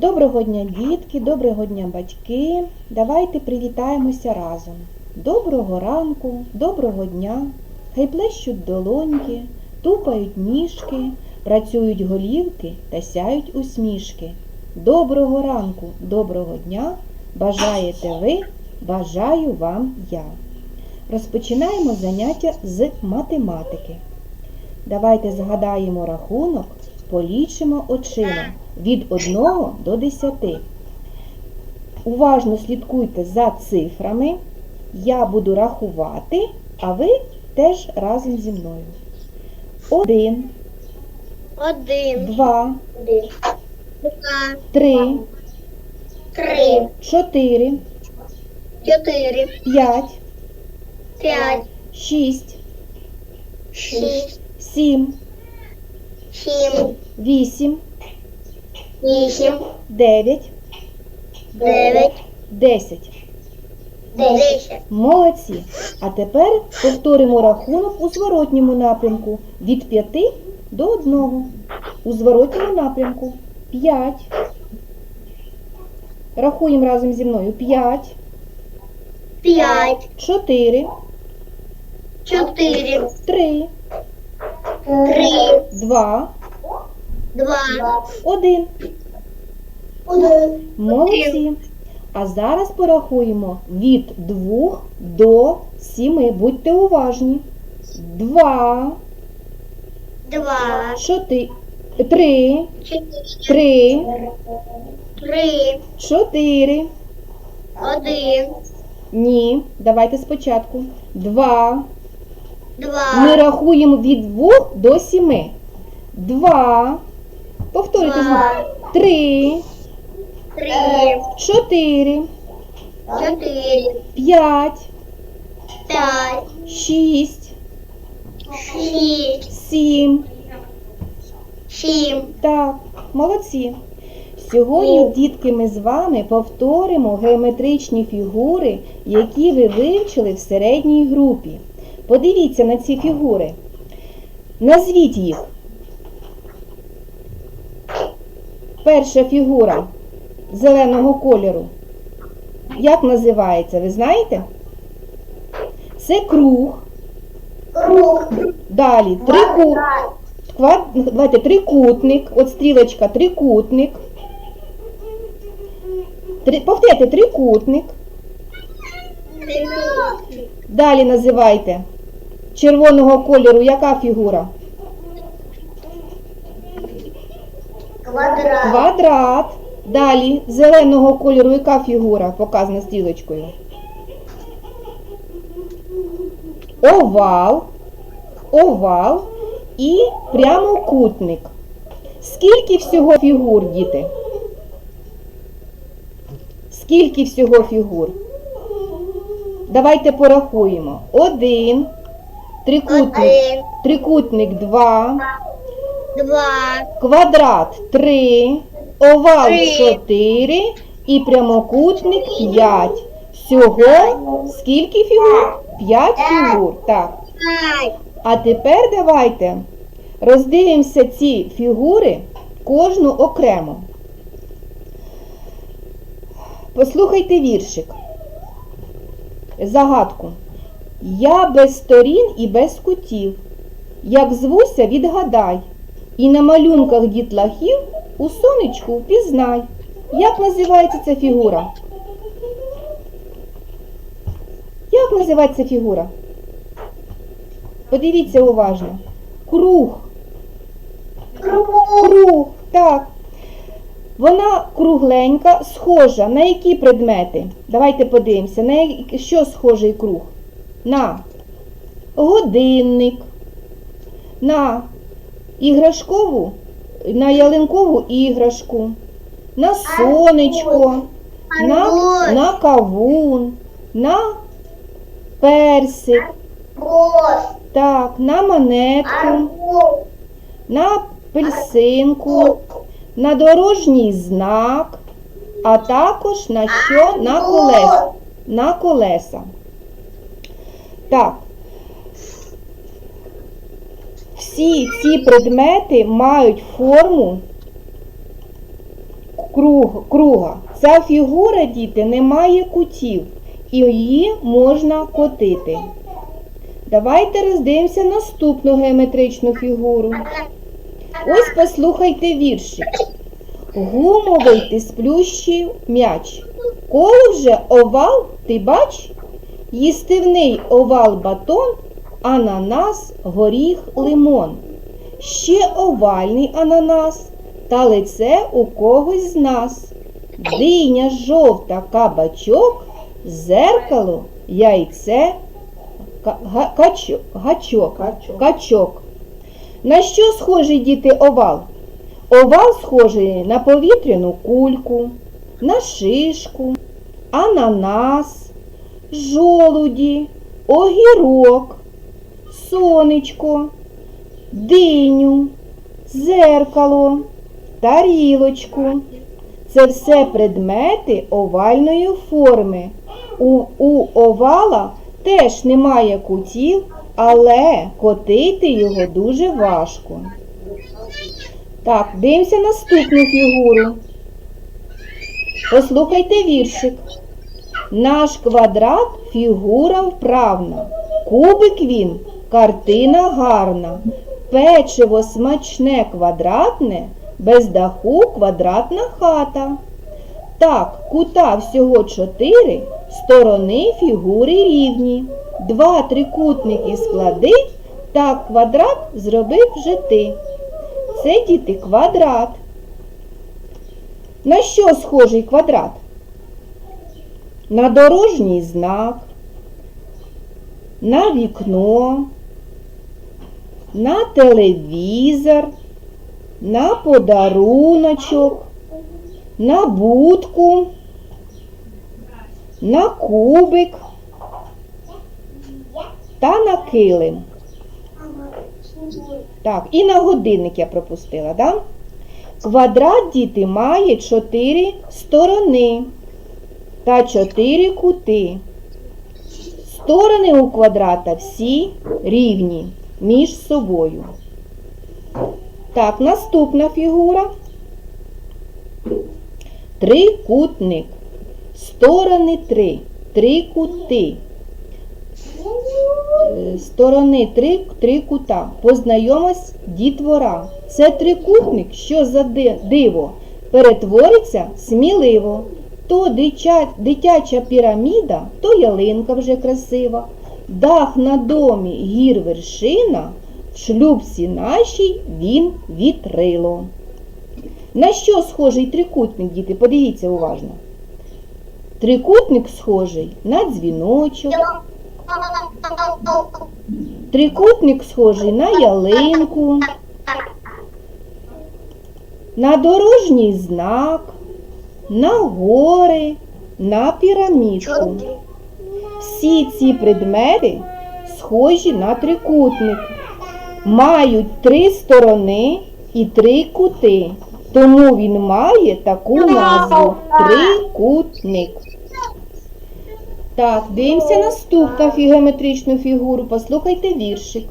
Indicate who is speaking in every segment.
Speaker 1: Доброго дня, дітки, доброго дня, батьки. Давайте привітаємося разом. Доброго ранку, доброго дня. Хай плещуть долоньки, тупають ніжки, працюють голівки та сяють усмішки. Доброго ранку, доброго дня. Бажаєте ви, бажаю вам я. Розпочинаємо заняття з математики. Давайте згадаємо рахунок, полічимо очима від 1 до 10. Уважно слідкуйте за цифрами. Я буду рахувати, а ви теж разом зі мною. 1,
Speaker 2: Один,
Speaker 1: 2,
Speaker 2: два,
Speaker 1: 3,
Speaker 2: три,
Speaker 1: 4,
Speaker 2: чотири,
Speaker 1: 5,
Speaker 2: п'ять,
Speaker 1: 6,
Speaker 2: шість,
Speaker 1: 7,
Speaker 2: сім,
Speaker 1: 8,
Speaker 2: вісім,
Speaker 1: 9,
Speaker 2: дев'ять,
Speaker 1: 10.
Speaker 2: десять.
Speaker 1: Молодці! А тепер повторимо рахунок у зворотньому напрямку. Від 5 до 1. У зворотньому напрямку. 5. Рахуємо разом зі мною. 5,
Speaker 2: П'ять,
Speaker 1: 4,
Speaker 2: чотири,
Speaker 1: 3,
Speaker 2: три,
Speaker 1: 2,
Speaker 2: два,
Speaker 1: 1.
Speaker 2: один.
Speaker 1: Молодці! А зараз порахуємо від 2 до 7. Будьте уважні. 2,
Speaker 2: Два,
Speaker 1: 4, 3,
Speaker 2: чотири,
Speaker 1: 3,
Speaker 2: три,
Speaker 1: 4.
Speaker 2: один,
Speaker 1: Ні, давайте спочатку. 2. Ми рахуємо від 2 до 7. 2. Повторюйте 3,
Speaker 2: три,
Speaker 1: 4,
Speaker 2: чотири,
Speaker 1: 5,
Speaker 2: п'ять,
Speaker 1: 6,
Speaker 2: шість,
Speaker 1: 7.
Speaker 2: сім,
Speaker 1: Так, молодці. Сьогодні, дітки, ми з вами повторимо геометричні фігури, які ви вивчили в середній групі. Подивіться на ці фігури. Назвіть їх. Перша фігура зеленого кольору. Як називається, ви знаєте? Це круг.
Speaker 2: круг,
Speaker 1: Далі трикут. Квад... Давайте трикутник. От стрілочка трикутник. Три... Повторяйте трикутник.
Speaker 2: трикутник,
Speaker 1: Далі називайте червоного кольору яка фігура?
Speaker 2: Квадрат,
Speaker 1: Квадрат. Далі зеленого кольору яка фігура показана стрілочкою? Овал. Овал і прямокутник. Скільки всього фігур, діти? Скільки всього фігур? Давайте порахуємо. Один. Трикутник.
Speaker 2: один,
Speaker 1: Трикутник два.
Speaker 2: Два,
Speaker 1: Квадрат 3, овал
Speaker 2: Три.
Speaker 1: 4 і прямокутник 5. Всього скільки фігур? 5 фігур. Так.
Speaker 2: п'ять,
Speaker 1: А тепер давайте роздивимося ці фігури кожну окремо. Послухайте віршик. Загадку. Я без сторін і без кутів. Як звуся, відгадай. І на малюнках дітлахів у сонечку впізнай. Як називається ця фігура? Як називається фігура? Подивіться уважно. Круг.
Speaker 2: круг,
Speaker 1: Круг. Так. Вона кругленька, схожа. На які предмети? Давайте подивимося. На що схожий круг? На годинник, на іграшкову, на ялинкову іграшку, на сонечко, на, на кавун, на персик, так, на монетку, на апельсинку, на дорожній знак, а також на що? На колеса. На колеса. Так. Всі ці предмети мають форму круг, круга. Ця фігура, діти, не має кутів, і її можна котити. Давайте роздивимося наступну геометричну фігуру. Ось послухайте віршик. Гумовий ти сплющив м'яч. Коло вже овал ти бач? Їстивний овал батон, ананас, горіх, лимон. Ще овальний ананас, та лице у когось з нас. Диня жовта кабачок, зеркало, яйце, ка- качок, гачок,
Speaker 3: Качок.
Speaker 1: качок. На що схожий діти овал? Овал схожий на повітряну кульку, на шишку, ананас, жолуді, огірок, сонечко, диню, зеркало, тарілочку. Це все предмети овальної форми. У, у овала теж немає кутів, але котити його дуже важко. Так, дивимося наступну фігуру. Послухайте віршик. Наш квадрат фігура вправна. Кубик він картина гарна. Печиво смачне квадратне, без даху квадратна хата. Так, кута всього чотири, сторони фігури рівні. Два трикутники склади, так квадрат зробив вже ти. Це діти квадрат. На що схожий квадрат? На дорожній знак, на вікно, на телевізор, на подаруночок, на будку, на кубик та на килим. Так, і на годинник я пропустила, да? Квадрат діти має чотири сторони та чотири кути. Сторони у квадрата всі рівні між собою. Так, наступна фігура. Трикутник. Сторони три. Три кути. Е, Сторони три, три кута. Познайомась дітвора. Це трикутник, що за диво, перетвориться сміливо. То дитя, дитяча піраміда, то ялинка вже красива. Дах на домі гір вершина, в шлюбці нашій він вітрило. На що схожий трикутник, діти? Подивіться уважно. Трикутник схожий на дзвіночок, Трикутник схожий на ялинку, на дорожній знак, на гори, на пірамідку. Всі ці предмети схожі на трикутник, мають три сторони і три кути. Тому він має таку назву трикутник. Так, дивимося наступну геометричну фігуру. Послухайте віршик.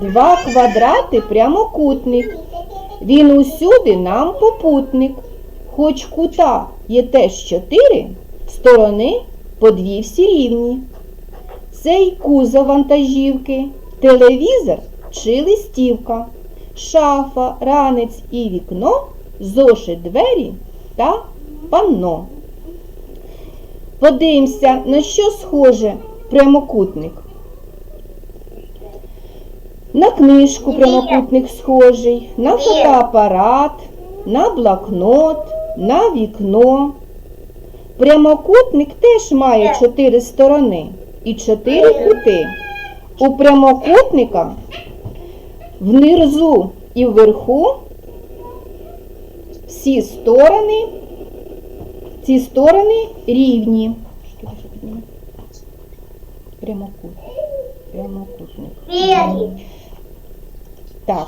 Speaker 1: Два квадрати прямокутник. Він усюди нам попутник. Хоч кута є теж чотири, сторони по дві всі рівні. Цей кузов вантажівки, телевізор чи листівка, шафа, ранець і вікно, зошит двері та панно. Подивимося, на що схоже прямокутник. На книжку прямокутник схожий, на фотоапарат, на блокнот, на вікно. Прямокутник теж має чотири сторони і чотири кути. У прямокутника внизу і вверху всі сторони ці сторони рівні. Прямокутник. Прямокутник. Так,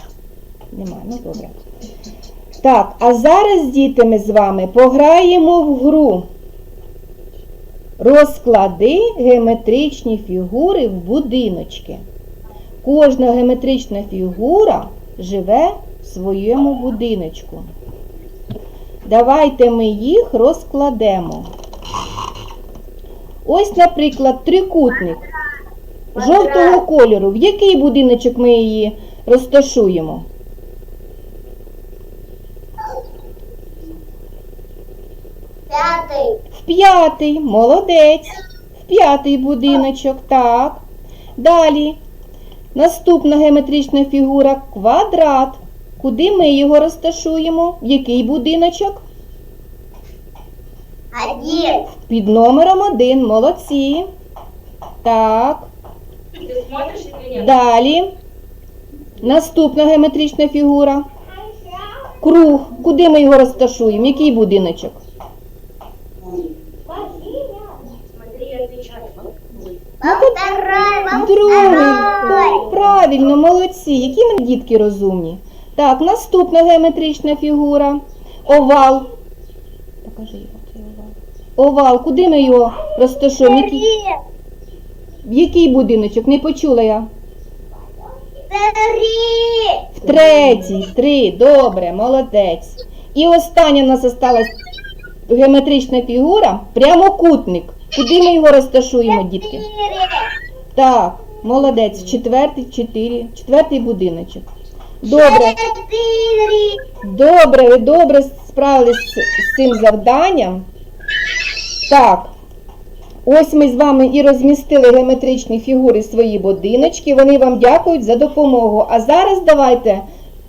Speaker 1: немає, ну добре. Так, а зараз, діти, ми з вами пограємо в гру. Розклади геометричні фігури в будиночки. Кожна геометрична фігура живе в своєму будиночку. Давайте ми їх розкладемо. Ось, наприклад, трикутник жовтого кольору. В який будиночок ми її розташуємо?
Speaker 2: П'ятий.
Speaker 1: В п'ятий, молодець. В п'ятий будиночок, так. Далі. Наступна геометрична фігура квадрат. Куди ми його розташуємо? В який будиночок?
Speaker 2: Один.
Speaker 1: Під номером один. Молодці. Так. Далі. Наступна геометрична фігура. Круг. Куди ми його розташуємо? Який будиночок? Другий. правильно, молодці. Які ми дітки розумні. Так, наступна геометрична фігура. Овал. Покажи його, овал. Овал. Куди ми його розташуємо? Який, в який будиночок? Не почула я.
Speaker 2: Три.
Speaker 1: В третій. Три. Добре, молодець. І остання в нас осталась геометрична фігура. Прямокутник. Куди ми його розташуємо, дітки? Так, молодець. Четвертий, чотири. Четвертий будиночок. Добре. Добре, ви добре справились з, цим завданням. Так, ось ми з вами і розмістили геометричні фігури свої будиночки. Вони вам дякують за допомогу. А зараз давайте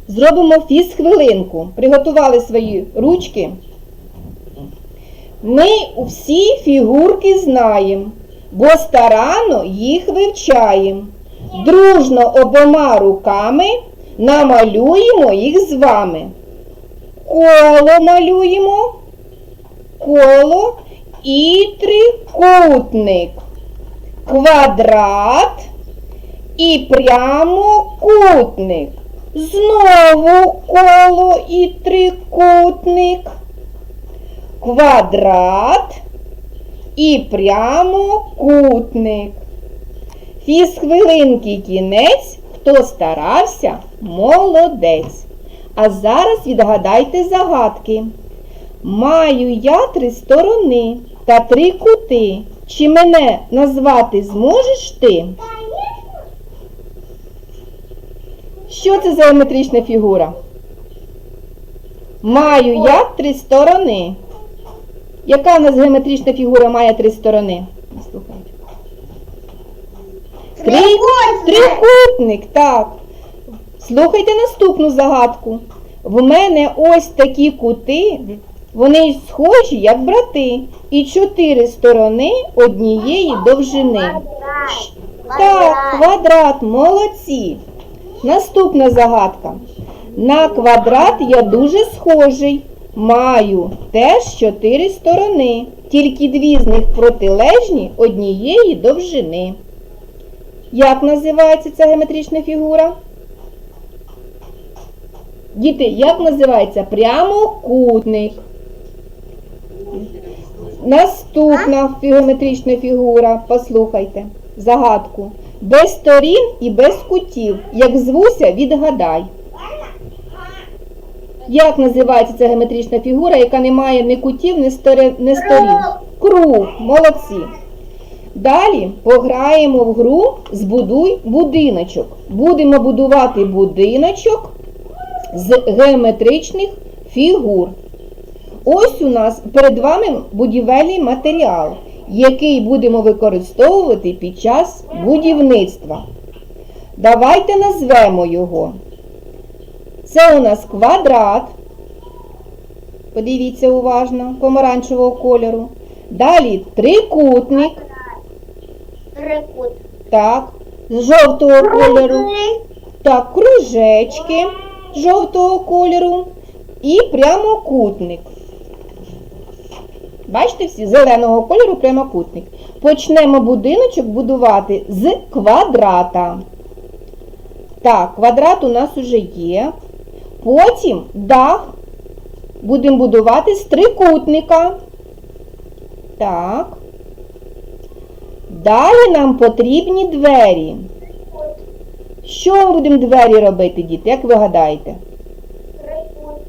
Speaker 1: зробимо фіз-хвилинку. Приготували свої ручки. Ми всі фігурки знаємо, бо старанно їх вивчаємо. Дружно обома руками намалюємо їх з вами. Коло малюємо, коло і трикутник, квадрат і прямокутник. Знову коло і трикутник, квадрат і прямокутник. Фіз хвилинки кінець, хто старався, молодець. А зараз відгадайте загадки. Маю я три сторони та три кути. Чи мене назвати зможеш ти? Що це за геометрична фігура? Маю я три сторони. Яка в нас геометрична фігура має три сторони? Три...
Speaker 2: Трикутник,
Speaker 1: так. Слухайте наступну загадку. В мене ось такі кути, вони схожі, як брати, і чотири сторони однієї довжини. Так, квадрат, молодці. Наступна загадка. На квадрат я дуже схожий. Маю теж чотири сторони, тільки дві з них протилежні однієї довжини. Як називається ця геометрична фігура? Діти, як називається? Прямокутник. Наступна геометрична фігура. Послухайте. Загадку. Без сторін і без кутів. Як звуся, відгадай. Як називається ця геометрична фігура, яка не має ні кутів, ні стори- ні сторін? Круг. Молодці. Далі пограємо в гру Збудуй будиночок. Будемо будувати будиночок з геометричних фігур. Ось у нас перед вами будівельний матеріал, який будемо використовувати під час будівництва. Давайте назвемо його. Це у нас квадрат. Подивіться уважно, помаранчевого кольору. Далі трикутник.
Speaker 2: Трикут.
Speaker 1: Так, з жовтого кольору. Так, кружечки жовтого кольору і прямокутник. Бачите всі, зеленого кольору прямокутник. Почнемо будиночок будувати з квадрата. Так, квадрат у нас уже є. Потім дах будемо будувати з трикутника. Так. Далі нам потрібні двері. Що ми будемо двері робити, діти, як ви гадаєте?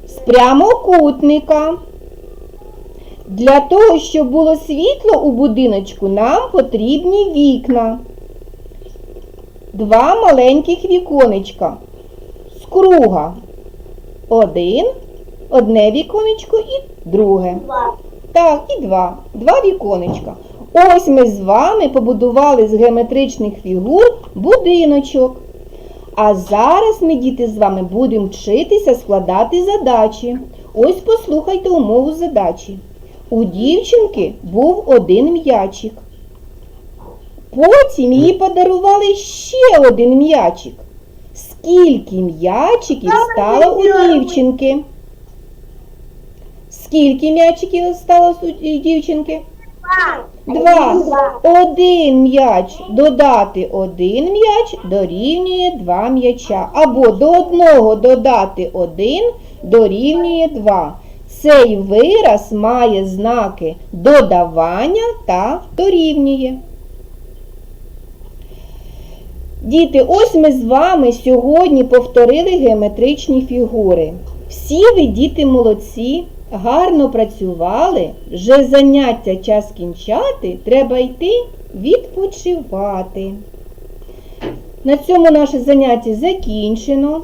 Speaker 1: З прямокутника. Для того, щоб було світло у будиночку, нам потрібні вікна. Два маленьких віконечка з круга. Один, одне віконечко і друге.
Speaker 2: Два.
Speaker 1: Так, і два. Два віконечка. Ось ми з вами побудували з геометричних фігур будиночок. А зараз ми, діти, з вами будемо вчитися складати задачі. Ось послухайте умову задачі. У дівчинки був один м'ячик. Потім їй подарували ще один м'ячик. Скільки м'ячиків стало у дівчинки? Скільки м'ячиків стало у дівчинки? Два. Один м'яч додати один м'яч дорівнює два м'яча. Або до одного додати один дорівнює два. Цей вираз має знаки додавання та дорівнює. Діти, ось ми з вами сьогодні повторили геометричні фігури. Всі ви, діти, молодці, гарно працювали, вже заняття час кінчати, треба йти відпочивати. На цьому наше заняття закінчено.